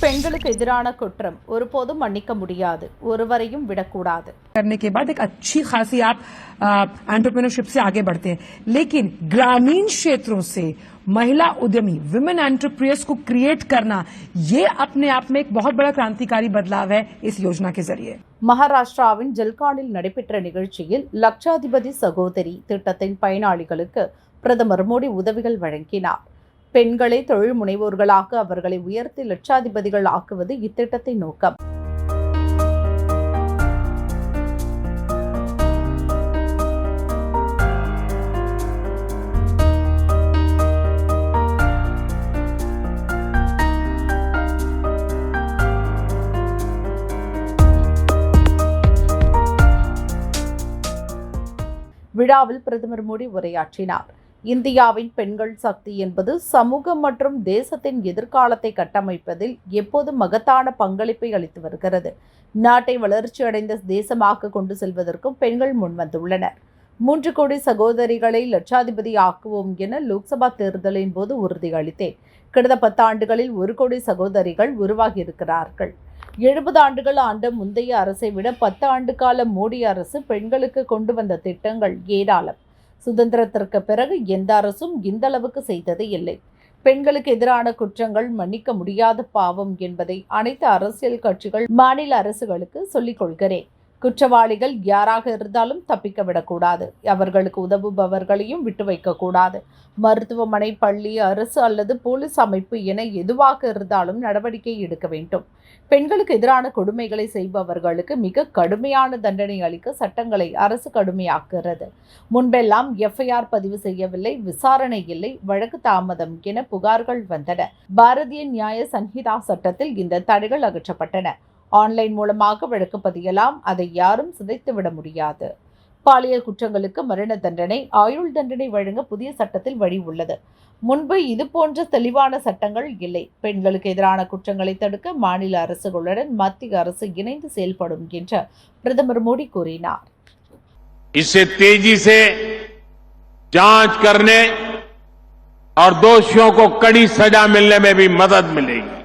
பெண்களுக்கு எதிரான குற்றம் ஒருபோதும் மன்னிக்க முடியாது ஒருவரையும் விடக்கூடாது करने के बाद एक अच्छी खासी आप एंटरप्रेन्योरशिप से आगे बढ़ते हैं लेकिन ग्रामीण क्षेत्रों से महिला उद्यमी विमेन एंटरप्रेन्योर्स को क्रिएट करना ये अपने आप में एक बहुत बड़ा क्रांतिकारी बदलाव है इस योजना के जरिए மகாராஷ்டிராவின் ஜல்கானில் நடைபெற்ற நிகழ்ச்சியில் லட்சாதிபதி சகோதரி திட்டத்தின் பயனாளிகளுக்கு பிரதமர் மோடி உதவிகள் வழங்கினார் பெண்களை தொழில் முனைவோர்களாக அவர்களை உயர்த்தி லட்சாதிபதிகள் ஆக்குவது இத்திட்டத்தின் நோக்கம். விழாவில் பிரதமர் மோடி உரையாற்றினார். இந்தியாவின் பெண்கள் சக்தி என்பது சமூகம் மற்றும் தேசத்தின் எதிர்காலத்தை கட்டமைப்பதில் எப்போதும் மகத்தான பங்களிப்பை அளித்து வருகிறது. நாட்டை வளர்ச்சியடைந்த தேசமாக கொண்டு செல்வதற்கும் பெண்கள் முன்வந்துள்ளனர் மூன்று கோடி சகோதரிகளை லட்சாதிபதி ஆக்குவோம் என லோக்சபா தேர்தலின் போது உறுதியளித்தேன் கடந்த பத்தாண்டுகளில் ஒரு கோடி சகோதரிகள் உருவாகியிருக்கிறார்கள் எழுபது ஆண்டுகள் ஆண்ட முந்தைய அரசை விட பத்து ஆண்டு கால மோடி அரசு பெண்களுக்கு கொண்டு வந்த திட்டங்கள் ஏராளம். சுதந்திரத்திற்கு பிறகு எந்த அரசும் இந்த அளவுக்கு செய்தது இல்லை. பெண்களுக்கு எதிரான குற்றங்கள் மன்னிக்க முடியாத பாவம் என்பதை அனைத்து அரசியல் கட்சிகள் மாநில அரசுகளுக்கு சொல்லிக் கொள்கிறேன். குற்றவாளிகள் யாராக இருந்தாலும் தப்பிக்க விடக்கூடாது. அவர்களுக்கு உதவுபவர்களையும் விட்டு வைக்கக்கூடாது. மருத்துவமனை பள்ளி அரசு அல்லது போலீஸ் அமைப்பு என எதுவாக இருந்தாலும் நடவடிக்கை எடுக்க வேண்டும். பெண்களுக்கு எதிரான கொடுமைகளை செய்பவர்களுக்கு மிக கடுமையான தண்டனை அளிக்க சட்டங்களை அரசு கடுமையாக்குகிறது. முன்பெல்லாம் எஃப்ஐஆர் பதிவு செய்யவில்லை விசாரணை இல்லை வழக்கு தாமதம் என புகார்கள் வந்தன. பாரதிய நியாய சன்ஹிதா சட்டத்தில் இந்த தடைகள் அகற்றப்பட்டன. ஆன்லைன் மூலமாக வழக்கு பதியலாம் அதை யாரும் சிதைத்து விட முடியாது பாலியல் குற்றங்களுக்கு மரண தண்டனை ஆயுள் தண்டனை வழங்க புதிய சட்டத்தில் வழி உள்ளது முன்பு இது போன்ற தெளிவான சட்டங்கள் இல்லை பெண்களுக்கு எதிரான குற்றங்களை தடுக்க மாநில அரசுகளுடன் மத்திய அரசு இணைந்து செயல்படும் என்று பிரதமர் மோடி கூறினார் इससे तेजी से जांच करने और दोषियों को कड़ी सजा मिलने में भी मदद मिलेगी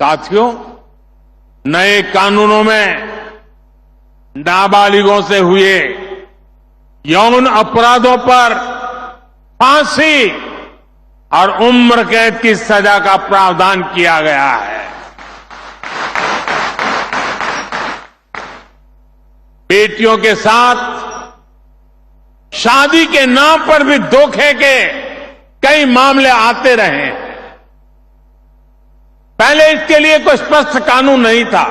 साथियों नए कानूनों में नाबालिगों से हुए यौन अपराधों पर फांसी और उम्र कैद की सजा का प्रावधान किया गया है। बेटियों के साथ, शादी के नाम पर भी धोखे के कई मामले आते रहे हैं। पहले इसके लिए कोई स्पष्ट कानून नहीं था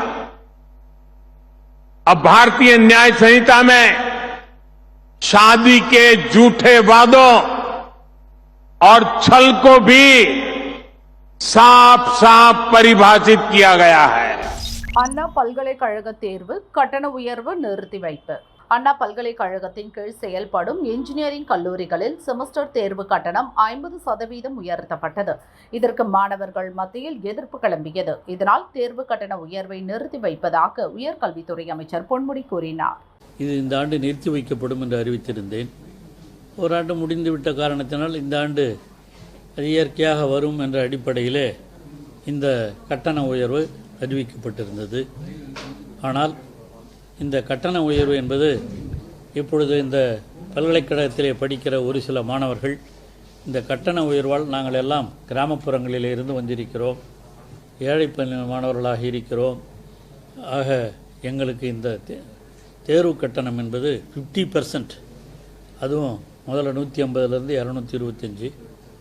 अब भारतीय न्याय संहिता में शादी के झूठे वादों और छल को भी साफ साफ परिभाषित किया गया है அண்ணா பல்கலைக்கழக தேர்வு கட்டண உயர்வு நிறுத்தி வைப்பு அண்ணா பல்கலைக்கழகத்தின் கீழ் செயல்படும் இன்ஜினியரிங் கல்லூரிகளில் செமஸ்டர் தேர்வு கட்டணம் ஐம்பது சதவீதம் உயர்த்தப்பட்டது. இதற்கு மாணவர்கள் மத்தியில் எதிர்ப்பு கிளம்பியது. இதனால் தேர்வு கட்டண உயர்வை நிறுத்தி வைப்பதாக உயர்கல்வித்துறை அமைச்சர் பொன்முடி கூறினார். இது இந்த ஆண்டு நிறுத்தி வைக்கப்படும் என்று அறிவித்திருந்தேன். ஓராண்டு முடிந்துவிட்ட காரணத்தினால் இந்த ஆண்டு அது இயற்கையாக வரும் என்ற அடிப்படையிலே இந்த கட்டண உயர்வு அறிவிக்கப்பட்டிருந்தது. ஆனால் இந்த கட்டண உயர்வு என்பது இப்பொழுது இந்த பல்கலைக்கழகத்திலே படிக்கிற ஒரு சில மாணவர்கள் இந்த கட்டண உயர்வால் நாங்கள் எல்லாம் கிராமப்புறங்களிலே இருந்து வந்திருக்கிறோம். ஏழை மாணவர்களாக இருக்கிறோம். ஆக எங்களுக்கு இந்த தே- தேர்வு கட்டணம் என்பது ஃபிஃப்டி பர்சன்ட் அதுவும் முதல்ல நூற்றி ஐம்பதுலேருந்து இரநூத்தி இருபத்தஞ்சி.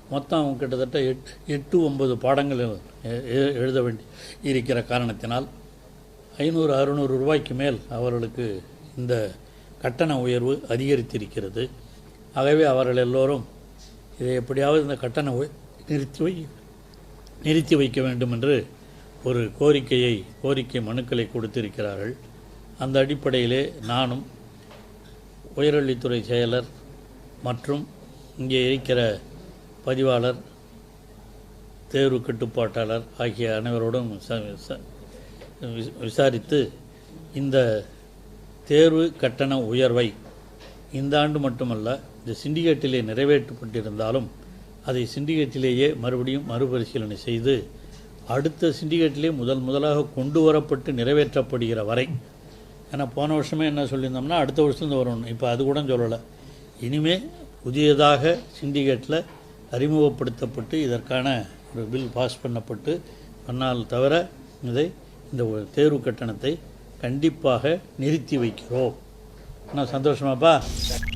மொத்தம் கிட்டத்தட்ட எட் எட்டு ஒன்பது பாடங்கள் எழுத வேண்டி இருக்கிற காரணத்தினால். ஐநூறு அறுநூறு ரூபாய்க்கு மேல் அவர்களுக்கு இந்த கட்டண உயர்வு அதிகரித்திருக்கிறது. ஆகவே அவர்கள் எல்லோரும் இதை எப்படியாவது இந்த கட்டண உய- நிறுத்தி வை நிறுத்தி வைக்க வேண்டும் என்று ஒரு கோரிக்கையை கோரிக்கை மனுக்களை கொடுத்திருக்கிறார்கள். அந்த அடிப்படையிலே நானும் உயர்கல்வித்துறை செயலர் மற்றும் இங்கே இருக்கிற பதிவாளர் தேர்வு கட்டுப்பாட்டாளர் ஆகிய அனைவரோடும் ச- விசாரித்து இந்த தேர்வு கட்டண உயர்வை இந்த ஆண்டு மட்டுமல்ல இந்த சிண்டிகேட்டிலே நிறைவேற்றப்பட்டிருந்தாலும் அதை சிண்டிகேட்டிலேயே மறுபடியும் மறுபரிசீலனை செய்து அடுத்த சிண்டிகேட்டிலே முதல் முதலாக கொண்டு வரப்பட்டு நிறைவேற்றப்படுகிற வரை ஏன்னா போன வருஷமே என்ன சொல்லியிருந்தோம்னா அடுத்த வருஷம் வரும். இப்போ அது கூட சொல்லலை. இனிமே புதியதாக சிண்டிகேட்டில் அறிமுகப்படுத்தப்பட்டு இதற்கான ஒரு பில் பாஸ் பண்ணப்பட்டு பண்ணால் தவிர இதை இந்த தேர்வு கட்டணத்தை கண்டிப்பாக நிறுத்தி வைக்கிறோம். நான் சந்தோஷமாப்பா?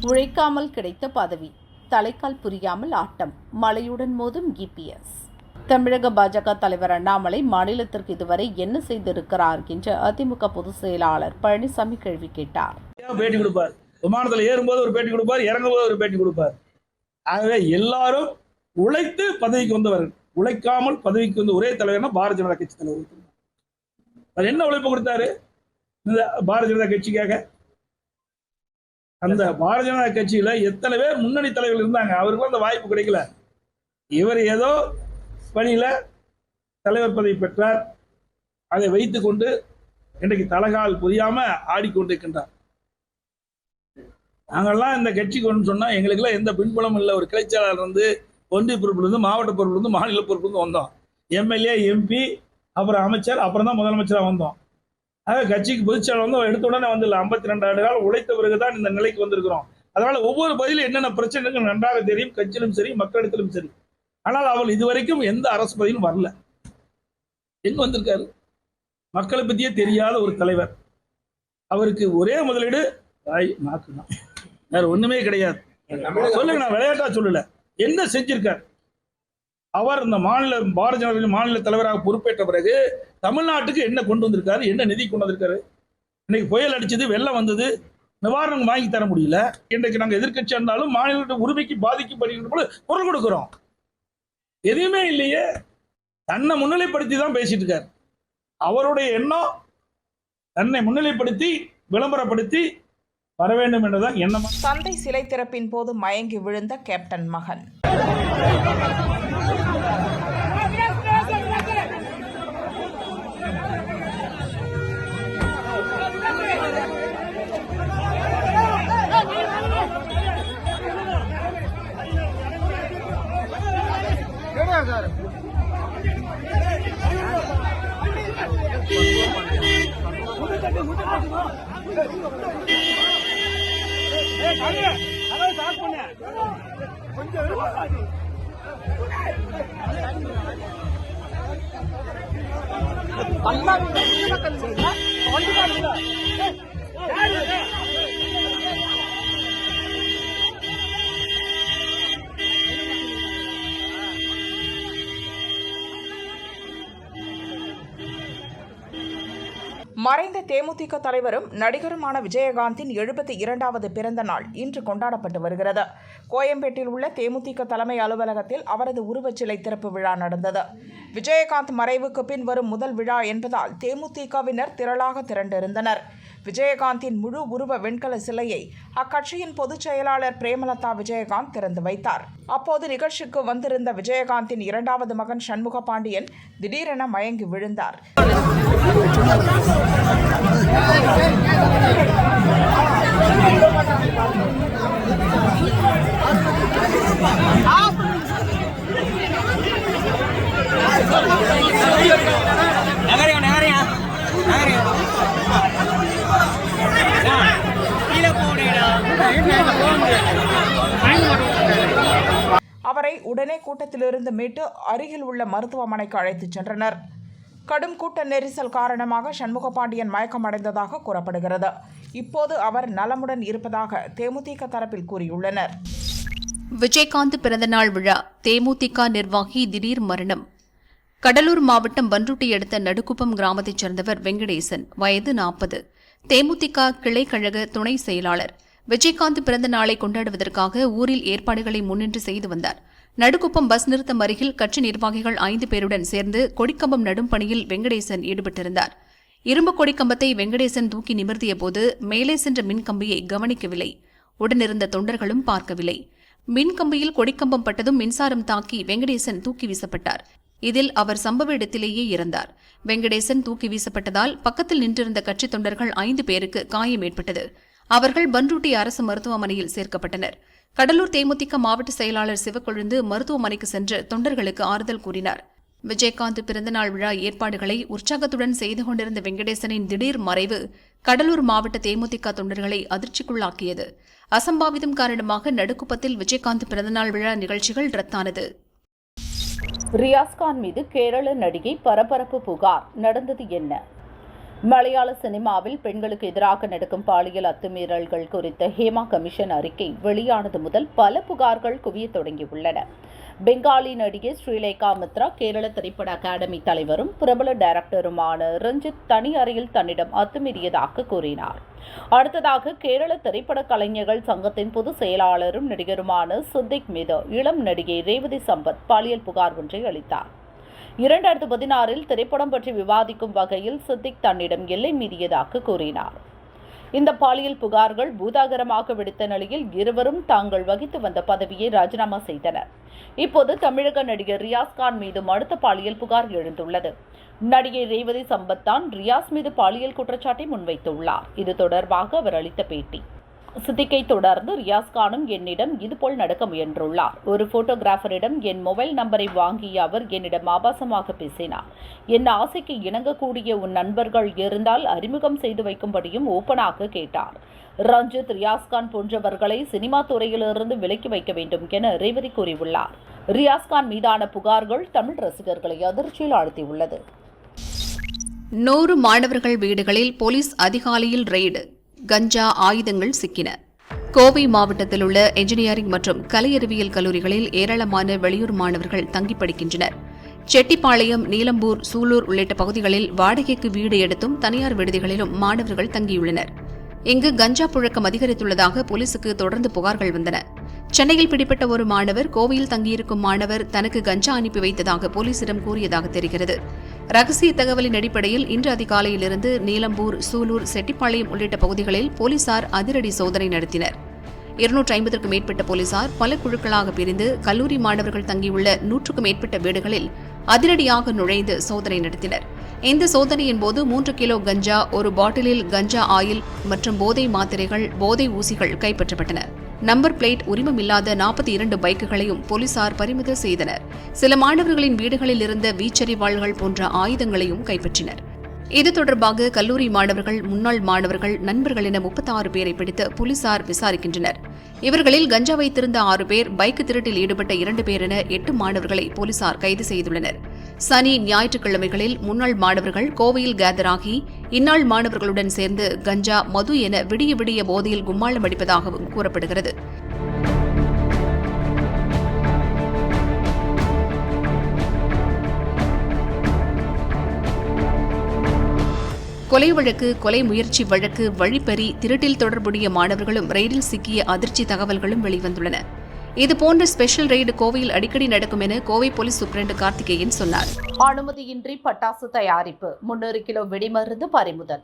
உழைக்காமல் கிடைத்த பதவி தலைக்கால் புரியாமல் ஆட்டம் மழையுடன் மோதும் இபிஎஸ் தமிழக பாஜக தலைவர் அண்ணாமலை மாநிலத்திற்கு இதுவரை என்ன செய்திருக்கிறார் என்று அதிமுக பொதுச் செயலாளர் பழனிசாமி கேள்வி கேட்டார். பேட்டி கொடுப்பார்? விமானத்துல ஏறும்போது ஒரு பேட்டி கொடுப்பார் இறங்கும்போது ஒரு பேட்டி கொடுப்பார். ஆகவே எல்லாரும் உழைத்து பதவிக்கு வந்தவர்கள். உழைக்காமல் பதவிக்கு வந்த ஒரே தலைவர்னா பாரதிய ஜனதா கட்சி தலைவர். அவர் என்ன உழைப்பு கொடுத்தாரு? இந்த பாரதிய ஜனதா கட்சிக்காக? அந்த பாரதிய ஜனதா கட்சியில எத்தனை பேர் முன்னணி தலைவர்கள் இருந்தாங்க? அவருக்கும் அந்த வாய்ப்பு கிடைக்கல. இவர் ஏதோ பணியில தலைவர் பதவி பெற்றார். அதை வைத்துக்கொண்டு இன்றைக்கு தலகால் புரியாம ஆடிக்கொண்டிருக்கின்றார். நாங்கெல்லாம் இந்த கட்சிக்கு ஒன்று சொன்னா எங்களுக்கெல்லாம் எந்த பின்புலமும் இல்லை. ஒரு கிளைச்சாளர் வந்து ஒன்றிய பொறுப்புலேருந்து மாவட்ட பொறுப்புலேருந்து மாநில பொறுப்புலேருந்து வந்தோம். எம்எல்ஏ எம்பி அப்புறம் அமைச்சர் அப்புறம் தான் முதலமைச்சராக வந்தோம். ஆக கட்சிக்கு பொதுச்செயலாளர் வந்து எடுத்த உடனே வந்து ஐம்பத்தி ரெண்டு ஆண்டு காலம் உழைத்த பிறகு தான் இந்த நிலைக்கு வந்திருக்கிறோம். அதனால ஒவ்வொரு பதிலும் என்னென்ன பிரச்சனைகள் நன்றாக தெரியும் கட்சியிலும் சரி மக்களிடத்திலும் சரி. ஆனால் அவள் இதுவரைக்கும் எந்த அரசு பதிலும் வரல. எங்க வந்திருக்காரு? மக்களை பத்தியே தெரியாத ஒரு தலைவர். அவருக்கு ஒரே முதலீடு வாய் நாக்கு தான் வேற ஒண்ணுமே கிடையாது. சொல்லுங்க நான் விளையாட்டா சொல்லல. என்ன செஞ்சிருக்கார்? அவர் இந்த மாநில பாரதிய ஜனதா மாநில தலைவராக பொறுப்பேற்ற பிறகு தமிழ்நாட்டுக்கு என்ன கொண்டு வந்திருக்காரு? என்ன நிதி கொண்டு வந்திருக்காரு? இன்னைக்கு புயல் அடிச்சது வெள்ளம் வந்தது நிவாரணம் வாங்கி தர முடியல. இன்றைக்கு நாங்கள் எதிர்கட்சி இருந்தாலும் மாநில உரிமைக்கு பாதிக்கப்படுகின்ற போல குரல் கொடுக்குறோம். எதுவுமே இல்லையே. தன்னை முன்னிலைப்படுத்தி தான் பேசிட்டு இருக்காரு. அவருடைய எண்ணம் தன்னை முன்னிலைப்படுத்தி விளம்பரப்படுத்தி வர வேண்டும் என்றுதான் எண்ணம் தந்தை சிலை திறப்பின் போது மயங்கி விழுந்த கேப்டன் மகன். 엄마를 생각하면 되나? 언니가 아니라 தேமுதிக தலைவரும் நடிகருமான விஜயகாந்தின் எழுபத்தி இரண்டாவது பிறந்த நாள் இன்று கொண்டாடப்பட்டு வருகிறது. கோயம்பேட்டில் உள்ள தேமுதிக தலைமை அலுவலகத்தில் அவரது உருவச்சிலை திறப்பு விழா நடந்தது. விஜயகாந்த் மறைவுக்கு பின் வரும் முதல் விழா என்பதால் தேமுதிகவினர் திரளாக திரண்டிருந்தனர். விஜயகாந்தின் முழு உருவ வெண்கல சிலையை அக்கட்சியின் பொதுச் செயலாளர் பிரேமலதா விஜயகாந்த் திறந்து வைத்தார். அப்போது நிகழ்ச்சிக்கு வந்திருந்த விஜயகாந்தின் இரண்டாவது மகன் சண்முக பாண்டியன் திடீரென மயங்கி விழுந்தார். கூட்டத்திலிருந்து மீட்டு அருகில் உள்ள மருத்துவமனைக்கு அழைத்துச் சென்றனர். கடும் கூட்ட நெரிசல் காரணமாக சண்முகபாண்டியன் மயக்கமடைந்ததாக கூறப்படுகிறது. இப்போது அவர் நலமுடன் இருப்பதாக தேமுதிக தரப்பில் கூறியுள்ளனர். விஜயகாந்த் பிறந்தநாள் விழா தேமுதிக நிர்வாகி திடீர் மரணம். கடலூர் மாவட்டம் பன்ருட்டி அடுத்த நடுக்குப்பம் கிராமத்தைச் சேர்ந்தவர் வெங்கடேசன் வயது நாற்பது. தேமுதிக கிளை கழக துணை செயலாளர். விஜயகாந்த் பிறந்த நாளை கொண்டாடுவதற்காக ஊரில் ஏற்பாடுகளை முன்னின்று செய்து வந்தார். நடுக்குப்பம் பஸ் நிறுத்தம் அருகில் கட்சி நிர்வாகிகள் ஐந்து பேருடன் சேர்ந்து கொடிக்கம்பம் நடும் பணியில் வெங்கடேசன் ஈடுபட்டிருந்தார். இரும்பு கொடிக்கம்பத்தை வெங்கடேசன் தூக்கி நிமிர்த்திய போது மேலே சென்ற மின்கம்பியை கவனிக்கவில்லை. உடனிருந்த தொண்டர்களும் பார்க்கவில்லை. மின்கம்பியில் கொடிக்கம்பம் பட்டதும் மின்சாரம் தாக்கி வெங்கடேசன் தூக்கி வீசப்பட்டார். இதில் அவர் சம்பவ இடத்திலேயே இறந்தார். வெங்கடேசன் தூக்கி வீசப்பட்டதால் பக்கத்தில் நின்றிருந்த கட்சித் தொண்டர்கள் ஐந்து பேருக்கு காயம் ஏற்பட்டது. அவர்கள் பன்ருட்டி அரசு மருத்துவமனையில் சேர்க்கப்பட்டனர். கடலூர் தேமுதிக மாவட்ட செயலாளர் சிவக்கொழுந்து மருத்துவமனைக்கு சென்று தொண்டர்களுக்கு ஆறுதல் கூறினார். விஜயகாந்த் பிறந்தநாள் விழா ஏற்பாடுகளை உற்சாகத்துடன் செய்து கொண்டிருந்த வெங்கடேசனின் திடீர் மறைவு கடலூர் மாவட்ட தேமுதிக தொண்டர்களை அதிர்ச்சிக்குள்ளாக்கியது. அசம்பாவிதம் காரணமாக நடுக்குப்பத்தில் விஜயகாந்த் பிறந்தநாள் விழா நிகழ்ச்சிகள் ரத்தானது. ரியாஸ்கான் மீது கேரள நடிகை பரபரப்பு புகார். நடந்தது என்ன? மலையாள சினிமாவில் பெண்களுக்கு எதிராக நடக்கும் பாலியல் அத்துமீறல்கள் குறித்த ஹேமா கமிஷன் அறிக்கை வெளியானது முதல் பல புகார்கள் குவியத் தொடங்கியுள்ளன. பெங்காலி நடிகை ஸ்ரீலேகா மித்ரா கேரள திரைப்பட அகாடமி தலைவரும் பிரபல டைரக்டருமான ரஞ்சித் தனி அறையில் தன்னிடம் அத்துமீறியதாக கூறினார். அடுத்ததாக கேரள திரைப்பட கலைஞர்கள் சங்கத்தின் பொதுச் செயலாளரும் நடிகருமான சுத்திக் மீது இளம் நடிகை ரேவதி சம்பத் பாலியல் புகார் ஒன்றை அளித்தார். இரண்டாயிரத்து பதினாறில் திரைப்படம் பற்றி விவாதிக்கும் வகையில் சித்திக் தன்னிடம் எல்லை மீறியதாக கூறினார். இந்த பாலியல் புகார்கள் பூதாகரமாக வெடித்த நிலையில் இருவரும் தாங்கள் வகித்து வந்த பதவியை ராஜினாமா செய்தனர். இப்போது தமிழக நடிகர் ரியாஸ் கான் மீதும் அடுத்த பாலியல் புகார் எழுந்துள்ளது. நடிகை ரேவதி சம்பத் தான் ரியாஸ் மீது பாலியல் குற்றச்சாட்டை முன்வைத்துள்ளார். இது தொடர்பாக அவர் அளித்த பேட்டி. சித்திக்கை தொடர்ந்து ரியாஸ் கானும் என்னிடம் இதுபோல் நடக்க முயன்றுள்ளார். ஒரு போட்டோகிராஃபரிடம் என் மொபைல் நம்பரை வாங்கிய அவர் என்னிடம் ஆபாசமாக பேசினார். என் ஆசைக்கு இணங்கக்கூடிய உன் நண்பர்கள் இருந்தால் அறிமுகம் செய்து வைக்கும்படியும் ஓப்பனாக கேட்டார். ரஞ்சித் ரியாஸ்கான் போன்றவர்களை சினிமா துறையிலிருந்து விலக்கி வைக்க வேண்டும் என ரேவதி கூறியுள்ளார். ரியாஸ்கான் மீதான புகார்கள் தமிழ் ரசிகர்களை அதிர்ச்சியில் ஆழ்த்தியுள்ளது. நூறு மாணவர்கள் வீடுகளில் போலீஸ் அதிகாலையில் ரெய்டு. கஞ்சா ஆயுதங்கள் சிக்கின. கோவை மாவட்டத்தில் உள்ள என்ஜினியரிங் மற்றும் கலை அறிவியல் கல்லூரிகளில் ஏராளமான வெளியூர் மாணவர்கள் தங்கி படிக்கின்றனர். செட்டிப்பாளையம் நீலம்பூர் சூலூர் உள்ளிட்ட பகுதிகளில் வாடகைக்கு வீடு எடுத்தும் தனியார் விடுதிகளிலும் மாணவர்கள் தங்கியுள்ளனர். இங்கு கஞ்சா புழக்கம் அதிகரித்துள்ளதாக போலீசுக்கு தொடர்ந்து புகார்கள் வந்தன. சென்னையில் பிடிப்பட்ட ஒரு மாணவர் கோவையில் தங்கியிருக்கும் மாணவர் தனக்கு கஞ்சா அனுப்பி வைத்ததாக போலீசிடம் கூறியதாக தெரிகிறது. ரகசிய தகவலின் அடிப்படையில் இன்று அதிகாலையிலிருந்து நீலம்பூர் சூலூர் செட்டிப்பாளையம் உள்ளிட்ட பகுதிகளில் போலீசார் அதிரடி சோதனை நடத்தினர். இருநூற்றி ஐம்பதற்கும் மேற்பட்ட போலீசார் பல குழுக்களாக பிரிந்து கல்லூரி மாணவர்கள் தங்கியுள்ள நூற்றுக்கும் மேற்பட்ட வீடுகளில் அதிரடியாக நுழைந்து சோதனை நடத்தினர். இந்த சோதனையின் போது மூன்று கிலோ கஞ்சா ஒரு பாட்டிலில் கஞ்சா ஆயில் மற்றும் போதை மாத்திரைகள் போதை ஊசிகள் கைப்பற்றப்பட்டன. நம்பர் பிளேட் உரிமமில்லாத நாற்பத்தி இரண்டு பைக்குகளையும் போலீசார் பறிமுதல் செய்தனர். சில மாணவர்களின் வீடுகளில் இருந்த வீச்சறிவாள்கள் போன்ற ஆயுதங்களையும் கைப்பற்றினர். இது தொடர்பாக கல்லூரி மாணவர்கள் முன்னாள் மாணவர்கள் நண்பர்கள் என முப்பத்தாறு பேரை பிடித்து போலீசார் விசாரிக்கின்றனர். இவர்களில் கஞ்சா வைத்திருந்த ஆறு பேர் பைக் திருட்டில் ஈடுபட்ட இரண்டு பேர் என எட்டு மாணவர்களை போலீசார் கைது செய்துள்ளனர். சனி ஞாயிற்றுக்கிழமைகளில் முன்னாள் மாணவர்கள் கோவையில் கேதராகி இந்நாள் மாணவர்களுடன் சேர்ந்து கஞ்சா மது என விடிய விடிய போதையில் கும்மாளம் அடிப்பதாகவும் கூறப்படுகிறது. கொலை வழக்கு கொலை முயற்சி வழக்கு வழிப்பறி திருட்டில் தொடர்புடைய மாணவர்களும் ரயிலில் சிக்கிய அதிர்ச்சி தகவல்களும் வெளிவந்துள்ளன. இதுபோன்ற ஸ்பெஷல் ரெய்டு கோவையில் அடிக்கடி நடக்கும் என கோவை போலீஸ் சூப்பரண்டு கார்த்திகேயன் சொன்னார். அனுமதியின்றி பட்டாசு தயாரிப்பு முன்னூறு கிலோ வெடிமருந்து பறிமுதல்.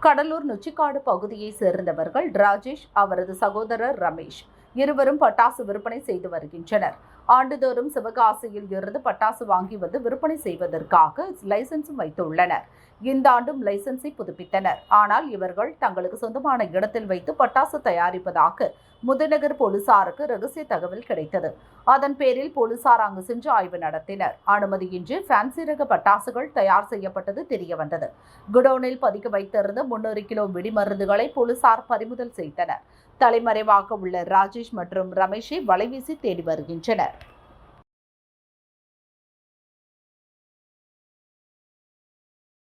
கடலூர் நொச்சிக்காடு பகுதியைச் சேர்ந்தவர்கள் ராஜேஷ் அவரது சகோதரர் ரமேஷ் இருவரும் பட்டாசு விற்பனை செய்து வருகின்றனர். ஆண்டுதோறும் சிவகாசியில் இருந்து பட்டாசு வாங்கி வந்து விற்பனை செய்வதற்காக லைசன்ஸும் வைத்துள்ளனர். இந்த ஆண்டும் லைசன்ஸை புதுப்பித்தனர். ஆனால் இவர்கள் தங்களுக்கு சொந்தமான இடத்தில் வைத்து பட்டாசு தயாரிப்பதாக முதுநகர் போலீசாருக்கு ரகசிய தகவல் கிடைத்தது. அதன் பேரில் போலீசார் அங்கு சென்று ஆய்வு நடத்தினர். அனுமதியின்றி ஃபேன்சி ரக பட்டாசுகள் தயார் செய்யப்பட்டது தெரியவந்தது. குடோனில் பதுக்கி வைத்திருந்த முன்னூறு கிலோ வெடிமருந்துகளை போலீசார் பறிமுதல் செய்தனர். தலைமறைவாக உள்ள ராஜேஷ் மற்றும் ரமேஷை வலைவீசி தேடி வருகின்றனர்.